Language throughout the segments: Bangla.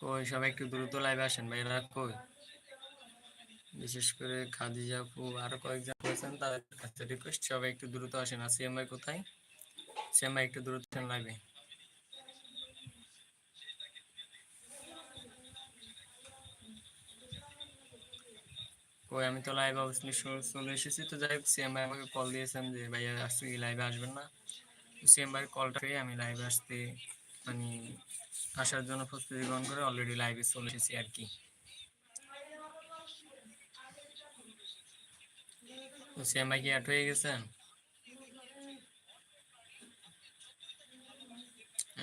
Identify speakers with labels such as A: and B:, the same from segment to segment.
A: কই, সবাই একটু দ্রুত লাইভে আসেন। ভাইরা কই? বিশেষ করে খাদিজা আপু, আরও কয়েকজন তাদের কাছে রিকোয়েস্ট সবাই একটু দ্রুত আসেন। কোথায়? একটু দ্রুত আসেন লাইভে কই, আমি তো লাইভ অবশ্যই চলে এসেছি। তো যাই হোক সিএম ভাই আমাকে কল দিয়েছেন যে, ভাইয়া আসছে কি লাইভে আসবেন না? ভাই কলটা পেয়ে আমি লাইভে আসতে মানে আসার জন্য প্রস্তুতি গ্রহণ করে অলরেডি লাইভে চলে এসেছি আর কি। ভাই কি অ্যাড হয়ে গেছেন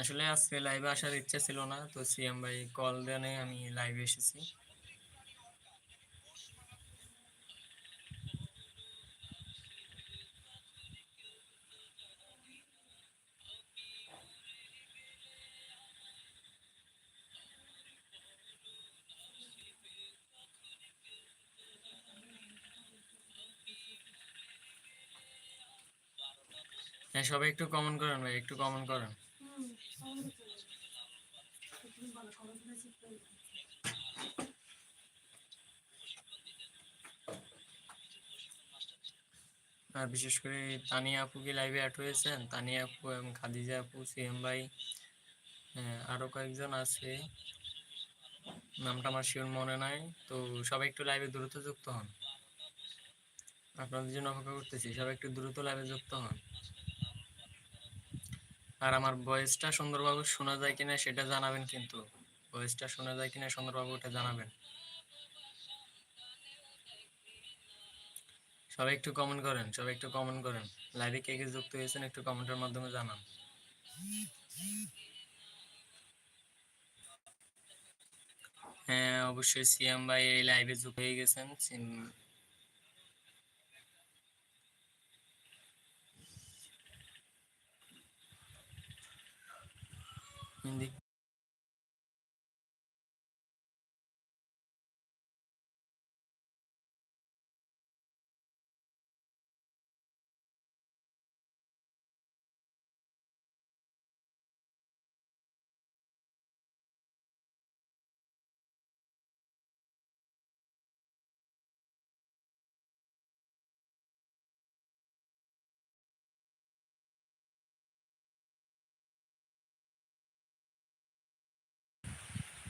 A: আসলে আজকে লাইভে আসার ইচ্ছা ছিল না, তো সিএম ভাই কল দেনে আমি লাইভে এসেছি। সবাই একটু কমেন্ট করেন ভাই, একটু কমেন্ট করেন। আর বিশেষ করে তানিয়া আপু কি লাইভে অ্যাড হয়েছেন? তানিয়া আপু এবং খাদিজা আপু সিএম ভাই হ্যাঁ আরও কয়েকজন আছে। নামটা আমার শিওর মনে নাই। তো সবাই একটু লাইভে দ্রুত যুক্ত হন। আপনাদের জন্য অপেক্ষা করতেছি, সবাই একটু দ্রুত লাইভে যুক্ত হন। আর আমার ভয়েসটা সুন্দরভাবে শোনা যায় কিনা সেটা জানাবেন কিন্তু। ভয়েসটা শোনা যায় কিনা সুন্দরভাবে ওটা জানাবেন। সবাই একটু কমেন্ট করেন, সবাই একটু কমেন্ট করেন। লাইভে কে কে যুক্ত হয়েছেন একটু কমেন্টের মাধ্যমে জানান। হ্যাঁ অবশ্যই সিএম ভাই এই লাইভে যুক্ত হয়ে গেছেন। সিম-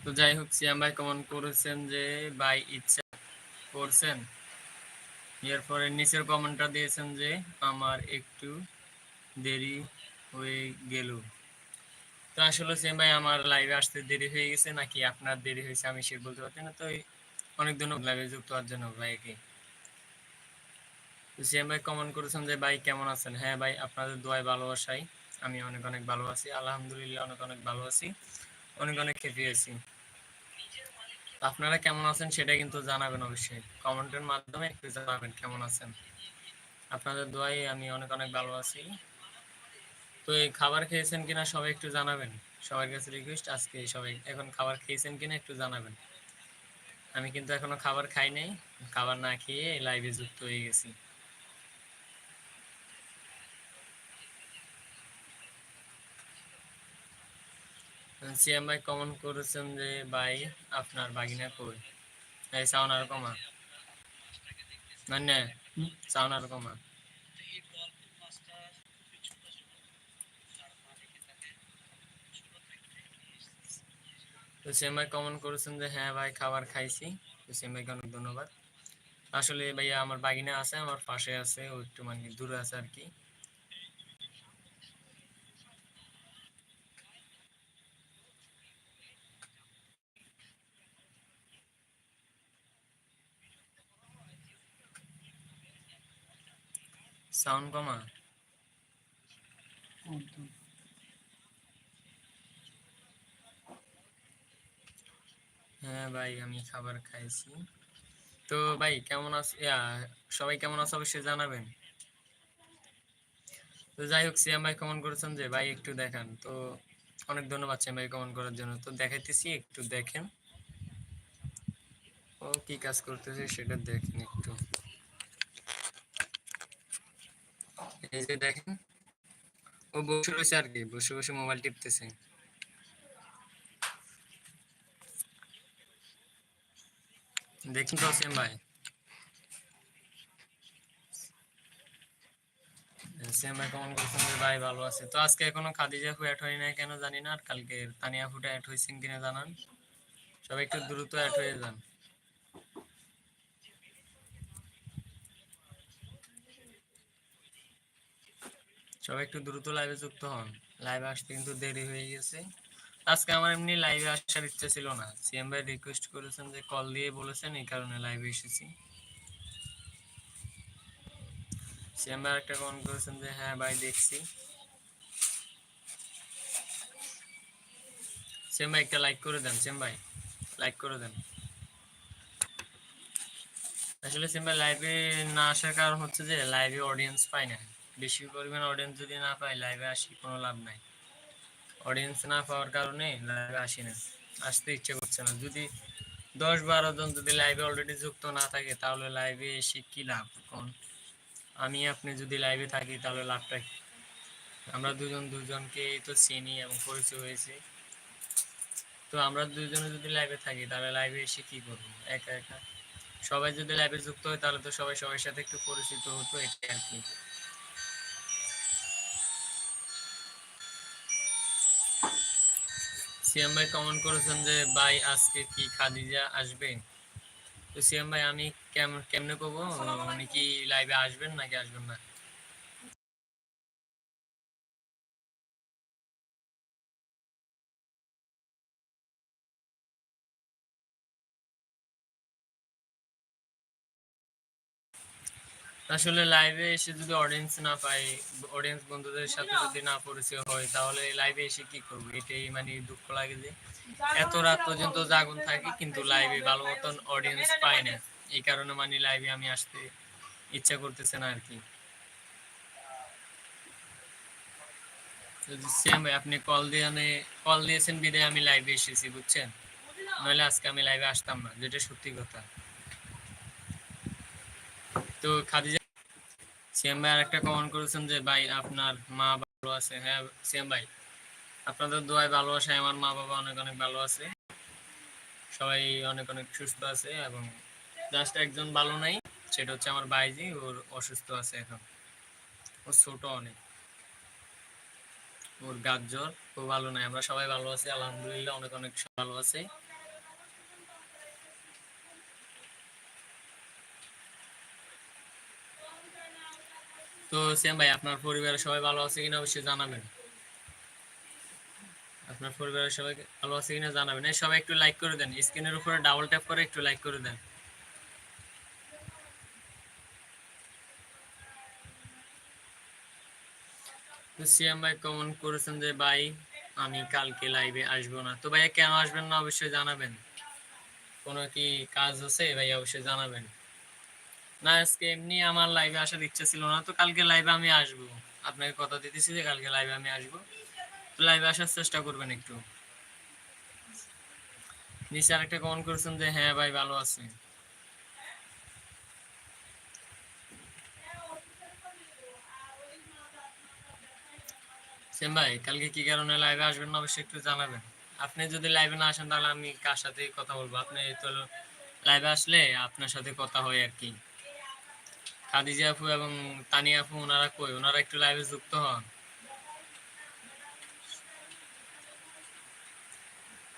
A: তো যাই হোক, সিয়াম ভাই কমেন্ট করেছেন যে, ভাই, ইচ্ছা করছেন? এরপরে নিচের কমেন্টটা দিয়েছেন যে, আমার একটু দেরি হয়ে গেল। তো আসলে সিয়াম ভাই, আমার লাইভে আসতে দেরি হয়ে গেছে, নাকি আপনার দেরি হয়েছে আমি সে বলতে পারছি না। তো অনেক ধন্যবাদ লাইভে যুক্ত হওয়ার জন্য ভাইকে। তো সিয়াম ভাই কমেন্ট করেছেন যে, ভাই, কেমন আছেন? হ্যাঁ ভাই, আপনাদের দোয়ায় ভালোবাসাই আমি অনেক অনেক ভালো আছি। আলহামদুলিল্লাহ, অনেক অনেক ভালো আছি। অনেক অনেক খেপি আপনারা কেমন আছেন সেটা কিন্তু জানাবেন অবশ্যই। কমেন্টের মাধ্যমে একটু জানাবেন কেমন আছেন। আপনাদের দোয়াই আমি অনেক অনেক ভালো আছি। তো এই খাবার খেয়েছেন কিনা সবাই একটু জানাবেন। সবার কাছে রিকোয়েস্ট আজকে সবাই এখন খাবার খেয়েছেন কিনা একটু জানাবেন। আমি কিন্তু এখনও খাবার খাই নাই। খাবার না খেয়ে লাইভে যুক্ত হয়ে গেছি। সিএম ভাই কমেন্ট করেছেন যে ভাই আপনার বাগিনা কই? এই সাউন্ড আর কমা। মানে আর কমা। তো সিএম ভাই কমেন্ট করেছেন যে হ্যাঁ ভাই, খাবার খাইছি। তো সিএম ভাইকে অনেক ধন্যবাদ। আসলে ভাইয়া আমার বাগিনা আছে, আমার পাশে আছে, ও একটু মানে দূরে আছে আর কি। সাউন্ড কমা। হ্যাঁ ভাই, আমি খাবার খাইছি। তো ভাই, কেমন আছে সবাই কেমন আছে অবশ্যই জানাবেন। তো যাই হোক সিএম ভাই কমেন্ট করেছেন যে, ভাই, একটু দেখান। তো অনেক ধন্যবাদ সিএম ভাই কমেন্ট করার জন্য। তো দেখাইতেছি, একটু দেখেন। ও কি কাজ করতেছে সেটা দেখেন একটু। এই যে দেখেন, ও বসে রয়েছে আর কি, বসে বসে মোবাইল টিপতেছে। দেখুন ভাই। করছেন যে, ভাই, ভালো আছে। তো আজকে এখনও খাদিজা আপু হয় নাই কেন জানি না, আর কালকে তানিয়া আপুটা অ্যাড হয়েছেন কিনা জানান। সবাই একটু দ্রুত অ্যাড হয়ে যান। সবাই একটু দ্রুত লাইভে যুক্ত হন। লাইভে আসতে কিন্তু দেরি হয়ে গেছে। আজকে আমার এমনি লাইভে আসার ইচ্ছা ছিল না। সিএম ভাই রিকোয়েস্ট করেছেন যে কল দিয়ে বলেছেন, এই কারণে লাইভে এসেছি। সিএম ভাই একটা কমেন্ট করেছেন যে হ্যাঁ ভাই, দেখছি। সিএম ভাই, একটা লাইক করে দেন সিএম ভাই। লাইক করে দেন। আসলে সিএম ভাই লাইভে না আসার কারণ হচ্ছে যে লাইভে অডিয়েন্স পাই না। বেশি পরিমাণ অডিয়েন্স যদি না পাই লাইভে আসি, কোনো লাভ নাই। অডিয়েন্স না পাওয়ার কারণে লাইভে আসি না। আসতে ইচ্ছে করছে না। যদি দশ বারো জন যদি লাইভে অলরেডি যুক্ত না থাকে, তাহলে লাইভে এসে কি লাভ? কোন আমি, আপনি যদি লাইভে থাকি, তাহলে লাভটা কি? আমরা দুজন, দুজনকে তো চিনি এবং পরিচয় হয়েছে। তো আমরা দুজনে যদি লাইভে থাকি, তাহলে লাইভে এসে কি করব? একা একা। সবাই যদি লাইভে যুক্ত হয়, তাহলে তো সবাই সবার সাথে একটু পরিচিত হতো, এটাই আর কি। সিএম ভাই কমেন্ট করেছেন যে, ভাই, আজকে কি খাদিজা আসবে? তো সিএম ভাই, আমি কেমন কেমনে করব? উনি কি লাইভে আসবেন নাকি আসবেন না? আসলে লাইভে এসে যদি অডিয়েন্স না পাই অডিয়েন্স বন্ধুদের সাথে যদি না পরিচয় হয় তাহলে লাইভে এসে কি করব? এটাই মানে দুঃখ লাগে যে এত রাত পর্যন্ত জাগুন থাকি কিন্তু লাইভে ভালো মতন অডিয়েন্স পাই না। এই কারণে মানে লাইভে আমি আসতে ইচ্ছা করতেছে না আর কি সেম ভাই আপনি কল দিয়ে কল দিয়েছেন বিদায় আমি লাইভে এসেছি বুঝছেন? নইলে আজকে আমি লাইভে আসতাম না যেটা সত্যি কথা। তো খাদিজা, সিএম ভাই আরেকটা কমেন্ট করেছেন যে, ভাই, আপনার মা ভালো আছে। হ্যাঁ সিএম ভাই, আপনাদের দোয়ায় ভালোবাসায় আমার মা বাবা অনেক অনেক ভালো আছে। সবাই অনেক অনেক সুস্থ আছে এবং জাস্ট একজন ভালো নাই, সেটা হচ্ছে আমার ভাইজি, ওর অসুস্থ আছে এখন। ও ছোট অনেক। ওর জ্বর, ও ভালো নাই। আমরা সবাই ভালো আছি, আলহামদুলিল্লাহ, অনেক অনেক ভালো আছে। তো সেম ভাই, আপনার পরিবারের সবাই ভালো আছে কিনা অবশ্যই জানাবেন। আপনার পরিবারের সবাই ভালো আছে কিনা জানাবেন। এই সবাই একটু লাইক করে দেন, স্ক্রিনের উপরে ডাবল ট্যাপ করে একটু লাইক করে দেন। সিএম ভাই কমেন্ট করেছেন যে, ভাই, আমি কালকে লাইভে আসব না। তো ভাইয়া কেন আসবেন না অবশ্যই জানাবেন। কোনো কি কাজ আছে? ভাই অবশ্যই জানাবেন। না, আজকে এমনি আমার লাইভে আসার ইচ্ছা ছিল না, তো কালকে লাইভে আমি আসব। আপনাকে কথা দিতেছি যে কালকে লাইভে আমি আসব। তো লাইভে আসার চেষ্টা করবেন একটু। নিচে আরেকটা কমেন্ট করেছেন যে হ্যাঁ ভাই, ভালো আছে। সেম ভাই, কালকে কি কারণে লাইভে আসবেন না, অবশ্যই একটু জানাবেন। আপনি যদি লাইভে না আসেন, তাহলে আমি কার সাথে কথা বলব? আপনি তো লাইভে আসলে আপনার সাথে কথা হয় আর কি। খাদিজা আপু এবং তানিয়া আপু, ওনারা কই? ওনারা একটু লাইভে যুক্ত হন।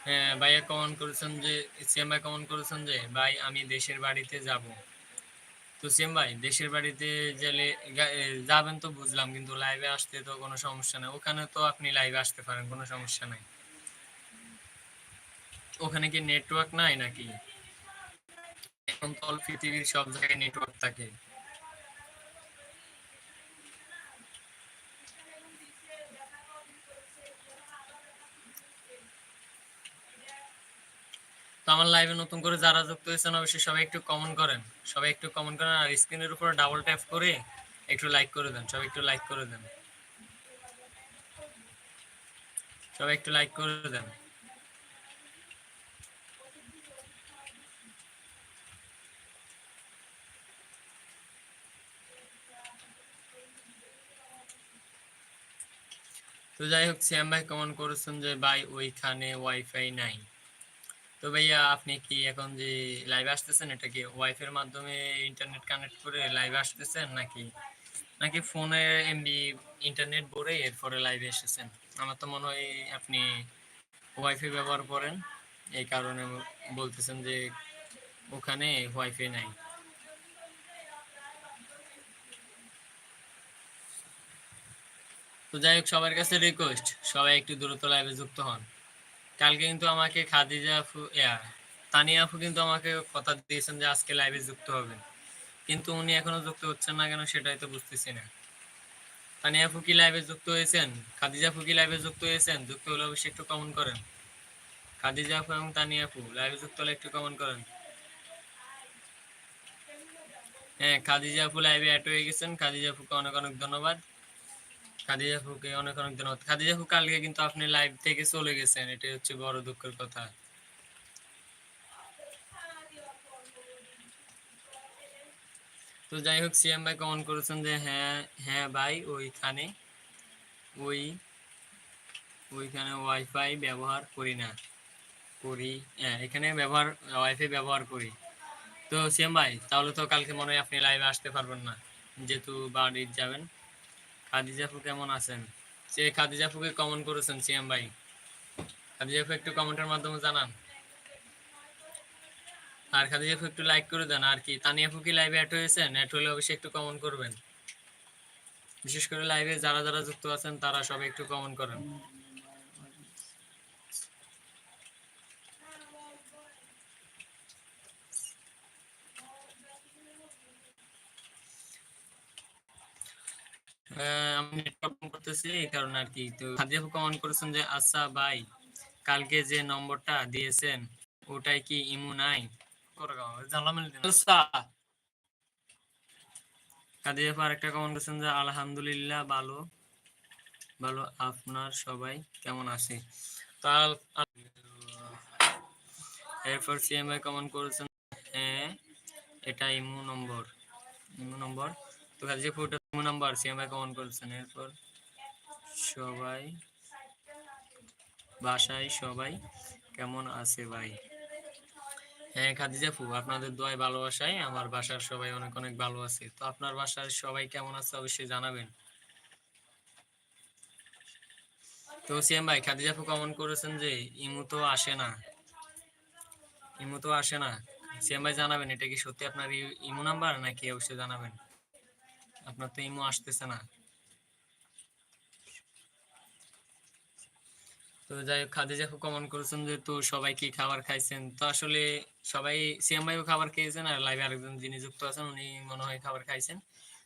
A: হ্যাঁ ভাইয়া কমেন্ট করেছেন যে, সিএম ভাই কমেন্ট করেছেন যে, ভাই, আমি দেশের বাড়িতে যাব। তো সিএম ভাই, দেশের বাড়িতে গেলে যাবেন তো বুঝলাম, কিন্তু লাইভে আসতে তো কোনো সমস্যা নেই। ওখানে তো আপনি লাইভে আসতে পারেন, কোনো সমস্যা নাই। ওখানে কি নেটওয়ার্ক নাই নাকি? এখন তো পৃথিবীর সব জায়গায় নেটওয়ার্ক থাকে। তো আমার লাইভে নতুন করে যারা যুক্ত হয়েছেন, অবশ্যই সবাই একটু কমেন্ট করেন। সবাই একটু কমেন্ট করেন আর স্ক্রিনের উপরে ডাবল ট্যাপ করে একটু লাইক করে দেন। সবাই একটু লাইক করে দেন। সবাই একটু লাইক করে দেন। তো যাই হোক, শ্যাম ভাই কমেন্ট করেছেন যে, ভাই, ওইখানে ওয়াইফাই নাই। তো ভাইয়া, আপনি কি এখন যে লাইভে আসতেছেন, এটা কি ওয়াইফাই এর মাধ্যমে ইন্টারনেট কানেক্ট করে লাইভে আসতেছেন, নাকি নাকি ফোনে এমবি ইন্টারনেট ভরে এরপরে লাইভে এসেছেন? আমার তো মনে হয় আপনি ওয়াইফাই ব্যবহার করেন, এই কারণে বলতেছেন যে ওখানে ওয়াইফাই নাই। তো যাই হোক, সবার কাছে রিকোয়েস্ট সবাই একটু দ্রুত লাইভে যুক্ত হন। কালকে কিন্তু আমাকে খাদিজা আপু, ইয়া, তানিয়া আপু কিন্তু আমাকে কথা দিয়েছেন যে আজকে লাইভে যুক্ত হবেন। কিন্তু উনি এখনও যুক্ত হচ্ছেন না কেন সেটাই তো বুঝতেছি না। তানিয়া আপু কি লাইভে যুক্ত হয়েছেন? খাদিজা আপু কি লাইভে যুক্ত হয়েছেন? যুক্ত হলে অবশ্যই একটু কমেন্ট করেন। খাদিজা আপু এবং তানিয়া আপু লাইভে যুক্ত হলে একটু কমেন্ট করেন। হ্যাঁ খাদিজা আপু লাইভে অ্যাড হয়ে গেছেন। খাদিজা আপুকে অনেক অনেক ধন্যবাদ। খাদিজা আপুকে অনেক অনেক ধন্যবাদ। খাদিজা কালকে কিন্তু আপনি লাইভ থেকে চলে গেছেন, এটাই হচ্ছে বড় দুঃখের কথা। তো যাই হোক সিএম ভাই করেছেন যে হ্যাঁ হ্যাঁ ভাই, ওইখানে, ওই, ওইখানে ওয়াইফাই ব্যবহার করি না, করি হ্যাঁ এখানে ব্যবহার ওয়াইফাই ব্যবহার করি। তো সিএম ভাই, তাহলে তো কালকে মনে হয় আপনি লাইভে আসতে পারবেন না, যেহেতু বাড়ি যাবেন। খাদিজাফু কেমন আছেন? সে খাদিজাফুকে কমেন্ট করেছেন, সিএম ভাই। খাদিজাফু একটু কমেন্টের মাধ্যমে জানান। আর খাদিজাফু একটু লাইক করে দেন, আর কি। তানিয়াফু কি লাইভে অ্যাড হয়েছেন? অ্যাড হলে অবশ্যই একটু কমন করবেন। বিশেষ করে লাইভে যারা যারা যুক্ত আছেন, তারা সবাই একটু কমন করেন। আমি করতেছি, এই কারণে আর কি। তো খাদিজা কমেন্ট করেছেন যে আচ্ছা ভাই, কালকে যে নম্বরটা দিয়েছেন ওটাই কি ইমু নাই? খাদিজা আপু আরেকটা কমেন্ট করেছেন যে, আলহামদুলিল্লাহ, ভালো ভালো, আপনার সবাই কেমন আছে? এরপর করেছেন হ্যাঁ এটা ইমু নম্বর ইমু নম্বর। তো ইমু নাম্বার সিএমআই কমেন্ট করেছেন। এরপর সবাই, বাসায় সবাই কেমন আছে ভাই? হ্যাঁ খাদিজা ফু আপনাদের দোয়ায় ভালোবাসায় আমার বাসার সবাই অনেক অনেক ভালো আছে। তো আপনার বাসার সবাই কেমন আছে অবশ্যই জানাবেন। তো সিএম ভাই, খাদিজা ফু কমেন্ট করেছেন যে ইমু তো আসে না। ইমু তো আসে না। সিএম ভাই জানাবেন, এটা কি সত্যি আপনার ইমু নাম্বার নাকি অবশ্যই জানাবেন। আপনার তো ইমু আসতেছে না তো যাই হোক খাদিজা খুব কমেন্ট করেছেন যে তো সবাই কি খাবার খাইছেন। তো আসলে সবাই সিএম ভাইও খাবার খেয়েছেন আর লাইভে আরেকজন যিনি যুক্ত আছেন, উনি মনে হয় খাবার খাইছেন।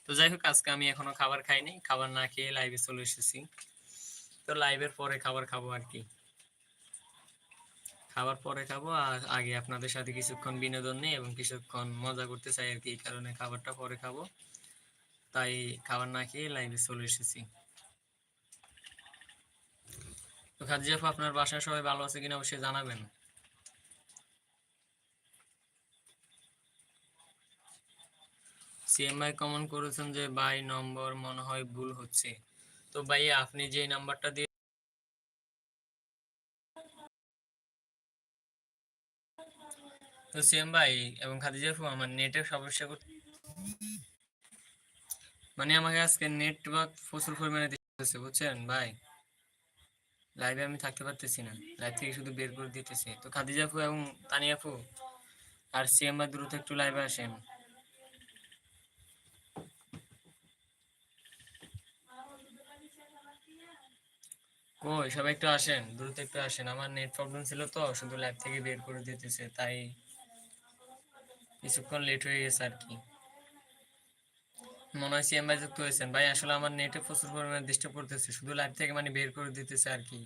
A: তো যাই হোক আজকে আমি এখনও খাবার খাইনি, খাবার না খেয়ে লাইভে চলে এসেছি। তো লাইভের পরে খাবার খাব আর কি। খাবার পরে খাব, আর আগে আপনাদের সাথে কিছুক্ষণ বিনোদন নেই এবং কিছুক্ষণ মজা করতে চাই আর কি, এই কারণে খাবারটা পরে খাব। তাই খাবার না খেয়ে লাইভে চলে এসেছি। তো খাদিজা আপু, আপনার বাসায় সবাই ভালো আছে কিনা অবশ্যই জানাবেন। সিএমআই কমন করেছেন যে, ভাই, নম্বর মনে হয় ভুল হচ্ছে। তো ভাই আপনি যে নাম্বারটা দিয়ে তো সিএম ভাই এবং খাদিজা আমার নেটের সমস্যা মানে আমাকে আজকে নেটওয়ার্ক প্রচুর পরিমাণে দিতেছে, বুঝছেন ভাই? লাইভে আমি থাকতে পারতেছি না। লাইভ থেকে শুধু বের করে দিতেছি। তো খাদিজা আপু এবং তানিয়া আপু, আর সিএম বা দ্রুত একটু লাইভে আসেন। কই, সবাই একটু আসেন, দ্রুত একটু আসেন। আমার নেট প্রবলেম ছিল তো, শুধু লাইভ থেকে বের করে দিতেছে, তাই কিছুক্ষণ লেট হয়ে গেছে আর কি। মনে হয় সিএম ভাই যুক্ত হয়েছেন। ভাই, আসলে আমার নেটে প্রচুর পরিমাণে ডিস্টার্ব করতেছে। শুধু লাইভ থেকে মানে বের করে দিতেছে আর কি।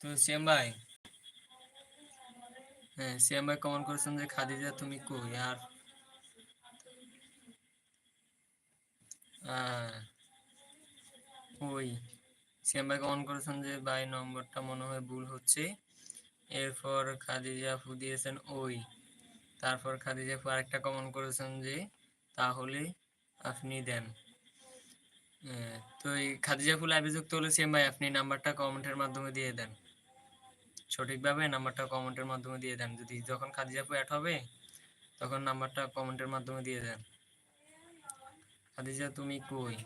A: তো সিএম ভাই? হ্যাঁ সিএম ভাই করেছেন যে, খাদিজা তুমি কই? আর ওই সিএম ভাই কমেন্ট করেছেন যে, ভাই, নম্বরটা মনে হয় ভুল হচ্ছে। এরপর খাদিজা আপু দিয়েছেন ওই। তারপর খাদিজা আপু আরেকটা কমেন্ট করেছেন যে, তাহলে আপনি দেন। তো এই খাদিজা আপু লাইভে যুক্ত হলে সেম ভাই, আপনি নাম্বারটা কমেন্টের মাধ্যমে দিয়ে দেন। সঠিকভাবে নাম্বারটা কমেন্টের মাধ্যমে দিয়ে দেন। যদি যখন খাদিজা আপু অ্যাড হবে, তখন নাম্বারটা কমেন্টের মাধ্যমে দিয়ে দেন। খাদিজা, তুমি কই?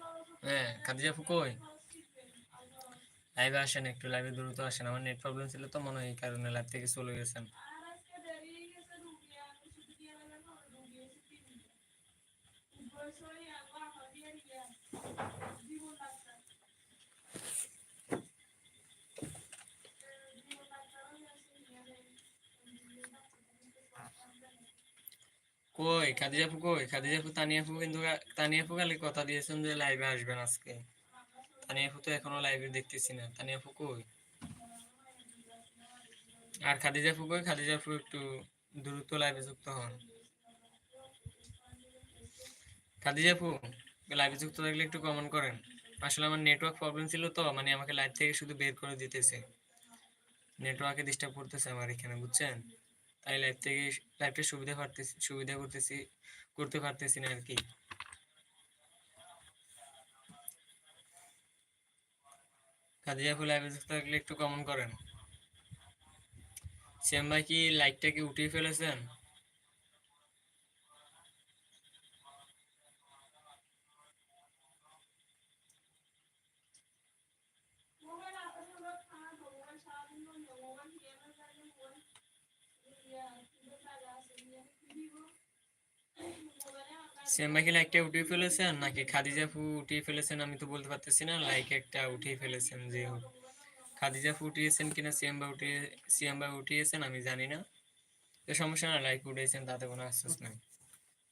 A: হ্যাঁ খাদিজা আপু কই? লাইভে আসেন, একটু লাইভে দ্রুত আসেন। আমার নেট প্রবলেম ছিল তো, মনে হয় এই কারণে লাইভ থেকে চলে গেছেন। কই, খাদিজা আপু কই? খাদিজা আপু, তানিয়া আপু কিন্তু তানিয়া আপু খালি কথা দিয়েছেন যে লাইভে আসবেন আজকে। তানিয়া আপু এখনও লাইভে দেখতেছি না। তানিয়া আপু আর খাদিজা আপু কই? খাদিজা আপু একটু দ্রুত লাইভে যুক্ত হন। খাদিজা আপু লাইভে যুক্ত থাকলে একটু কমেন্ট করেন। আসলে আমার নেটওয়ার্ক প্রবলেম ছিল তো মানে আমাকে লাইভ থেকে শুধু বের করে দিতেছে। নেটওয়ার্কে ডিস্টার্ব করতেছে আমার এখানে, বুঝছেন? তাই লাইভ থেকে লাইভটা সুবিধা পারতেছি সুবিধা করতেছি, করতে পারতেছি না আর কি। খাদিজা ফুল লাইভে যুক্ত থাকলে একটু কমেন্ট করেন। শ্যাম ভাই কি লাইকটা কি উঠিয়ে ফেলেছেন? ভাই কি লাইকটা উঠিয়ে ফেলেছেন নাকি খাদিজা আপু উঠিয়ে ফেলেছেন আমি তো বলতে পারতেছি না, লাইক একটা উঠিয়ে ফেলেছেন, যে হোক। খাদিজা আপু উঠিয়েছেন কিনা সিএম ভাই উঠিয়ে সিএম ভাই উঠিয়েছেন আমি জানি না। তো সমস্যা না, লাইক উঠিয়েছেন তাতে কোনো আশ্বাস নাই।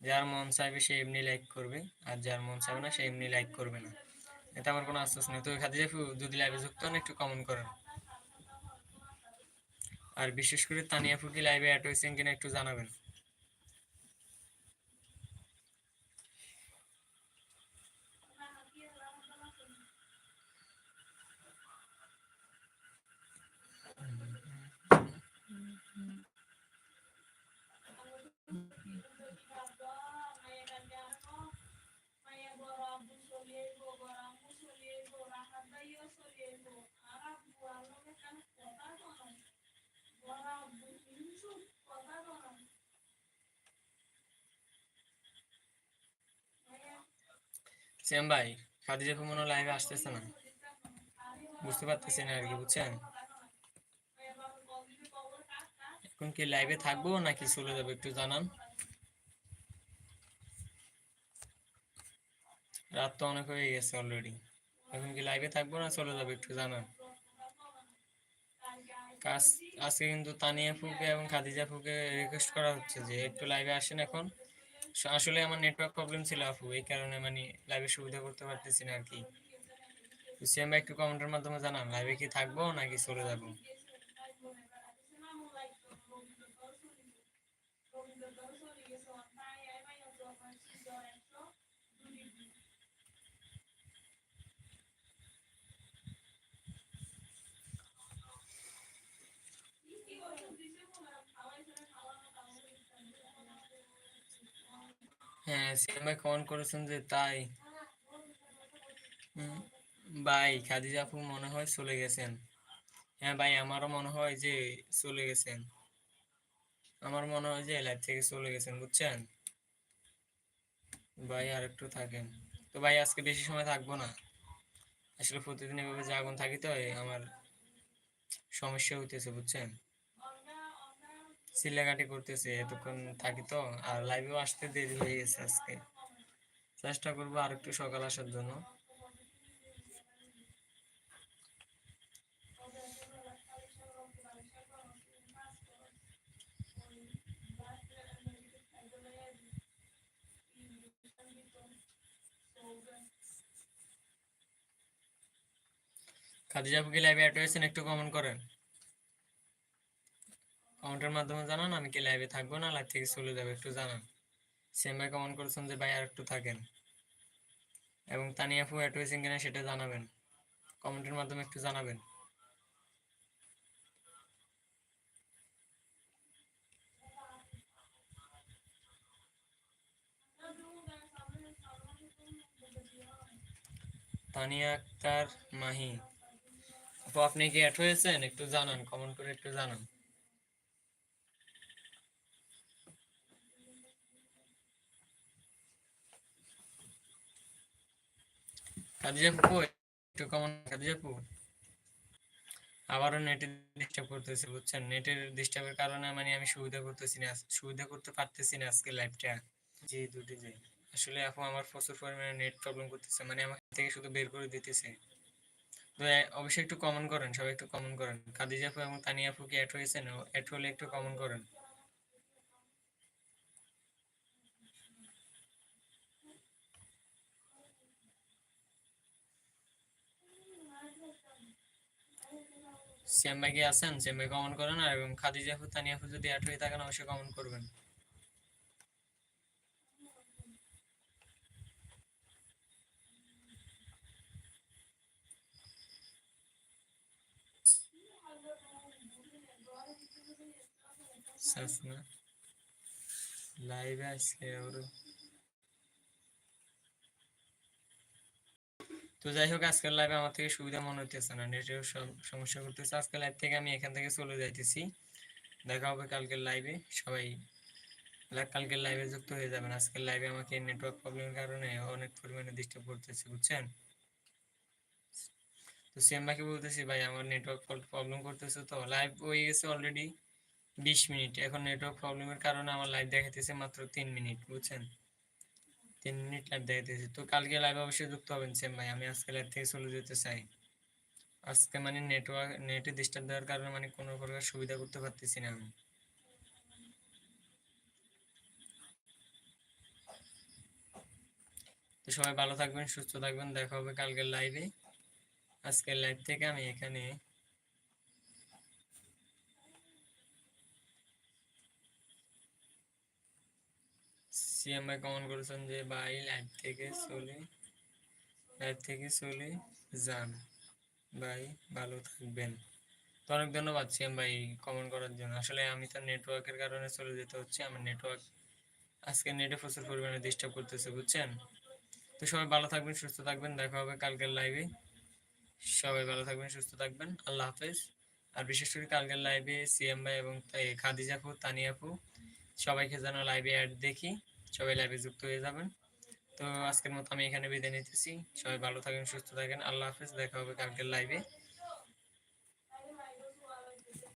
A: যার মন চাইবে সে এমনি লাইক করবে, আর যার মন চাইবে না সে এমনি লাইক করবে না। এটা আমার কোনো আশ্বাস নেই। তো খাদিজা আপু যদি লাইভে যুক্ত হন, একটু কমেন্ট করেন। আর বিশেষ করে তানিয়া আপু কি লাইভে অ্যাড হয়েছেন কিনা একটু জানাবেন। শ্যাম ভাই খাদিজা আপু লাইভে আসতেছে না। বুঝতে পারতেছি না আর কি, বুঝছেন? এখন কি লাইভে থাকব নাকি চলে যাব একটু জানান? রাত তো অনেক হয়ে গেছে অলরেডি এখন কি লাইভে থাকব না চলে যাব একটু জানান? কাজ আজকে কিন্তু তানিয়া ফুকে এবং খাদিজা ফুকে রিকোয়েস্ট করা হচ্ছে যে একটু লাইভে আসেন এখন। আসলে আমার নেটওয়ার্ক প্রবলেম ছিল আপু, এই কারণে মানে লাইভে সুবিধা করতে পারতেছি না আর কি। সেম একটু কমেন্টের মাধ্যমে জানান লাইভে কি থাকব নাকি চলে যাব? হ্যাঁ সিএম ভাই করেছেন যে তাই। ভাই, খাদিজা আপু মনে হয় চলে গেছেন। হ্যাঁ ভাই, আমারও মনে হয় যে চলে গেছেন। আমার মনে হয় যে লাইভ থেকে চলে গেছেন, বুঝছেন? ভাই আর একটু থাকেন। তো ভাই, আজকে বেশি সময় থাকব না। আসলে প্রতিদিন এভাবে জাগন থাকি তো আমার সমস্যা হইতেছে, বুঝছেন? চিল্লাকাটি করতেছে, এতক্ষণ থাকি তো, আর লাইভেও আসতে দেরি হয়ে গেছে আজকে। চেষ্টা করব আর একটু সকাল আসার জন্য। খাদিজা কি লাইভে অ্যাড হয়েছেন, একটু কমেন্ট করেন। কমেন্টের মাধ্যমে জানান, আমি কি লাইভে থাকব না লাইভ থেকে চলে যাব, একটু জানান। সেমভাবে কমেন্ট করেছেন যে ভাই আর একটু থাকেন। এবং তানিয়া আপু অ্যাড হয়েছেন কিনা সেটা জানাবেন। কমেন্টের মাধ্যমে একটু জানাবেন। তানিয়া আক্তার মাহি। আপু, আপনি কি অ্যাড হয়েছেন? একটু জানান কমেন্ট করে একটু জানান। একটু আবারও নেটের ডিস্টার্ব করতেছে, বুঝছেন? নেটের ডিস্টার্বের কারণে মানে আমি সুবিধা করতেছি না, সুবিধা করতে পারতেছি না আজকে লাইভটা জি, দুটি জি আসলে আপু আমার প্রচুর পরিমাণে নেট প্রবলেম করতেছে মানে আমার থেকে শুধু বের করে দিতেছে। তো অবশ্যই একটু কমেন্ট করেন, সবাই একটু কমন করেন। খাদিজা আপু এবং তানিয়া আপু কি অ্যাড হয়েছেন? অ্যাড হলে একটু কমন করেন। শ্যাম ভাই কি আছেন শ্যাম ভাই কমেন্ট করেন আর এবং খাদিজা আপু তানিয়া আপু যদি অ্যাড হয়ে থাকেন অবশ্যই কমেন্ট করবেন। লাইভে আসছে ওর তো যাই হোক, আজকের লাইভে আমার থেকে সুবিধা মনে হইতেছে না। নেটের সমস্যা করতেছে। আজকের লাইভ থেকে আমি এখান থেকে চলে যাইতেছি। দেখা হবে কালকের লাইভে সবাই কালকের লাইভে যুক্ত হয়ে যাবেন। আজকের লাইভে আমাকে নেটওয়ার্ক প্রবলেমের কারণে অনেক পরিমাণে ডিস্টার্ব করতেছে, বুঝছেন? তো সেম বাকি বলতেছি, ভাই, আমার নেটওয়ার্ক প্রবলেম করতেছে তো। লাইভ হয়ে গেছে অলরেডি বিশ মিনিট। এখন নেটওয়ার্ক প্রবলেমের কারণে আমার লাইভ দেখাইতেছে মাত্র তিন মিনিট, বুঝছেন? তিন মিনিট লাইভ দেখাইতেছে। তো কালকে লাইভ অবশ্যই যুক্ত হবেন, সেম ভাই। আমি আজকে লাইভ থেকে চলে যেতে চাই। আজকে মানে নেটওয়ার্ক নেটে ডিস্টার্ব দেওয়ার কারণে মানে কোনো প্রকার সুবিধা করতে পারতেছি না আমি। তো সবাই ভালো থাকবেন, সুস্থ থাকবেন। দেখা হবে কালকের লাইভে আজকের লাইভ থেকে আমি এখানে সিএম ভাই কমেন্ট করেছেন যে, ভাই লাইভ থেকে চলে লাইভ থেকে চলে যান। ভাই, ভালো থাকবেন। তো অনেক ধন্যবাদ সিএম ভাই কমেন্ট করার জন্য। আসলে আমি তো নেটওয়ার্কের কারণে চলে যেতে হচ্ছে। আমার নেটওয়ার্ক আজকে নেটে প্রচুর পরিমাণে ডিস্টার্ব করতেছে, বুঝছেন? তো সবাই ভালো থাকবেন, সুস্থ থাকবেন। দেখা হবে কালকের লাইভে সবাই ভালো থাকবেন, সুস্থ থাকবেন। আল্লাহ হাফেজ। আর বিশেষ করে কালকের লাইভে সিএম ভাই এবং খাদিজাপু তানিয়াপু সবাইকে যেন লাইভে অ্যাড দেখি। সবাই লাইভে যুক্ত হয়ে যাবেন। তো আজকের মতো আমি এখানে বিদায় নিতেছি। সবাই ভালো থাকেন, সুস্থ থাকেন। আল্লাহ হাফেজ। দেখা হবে কালকের লাইভে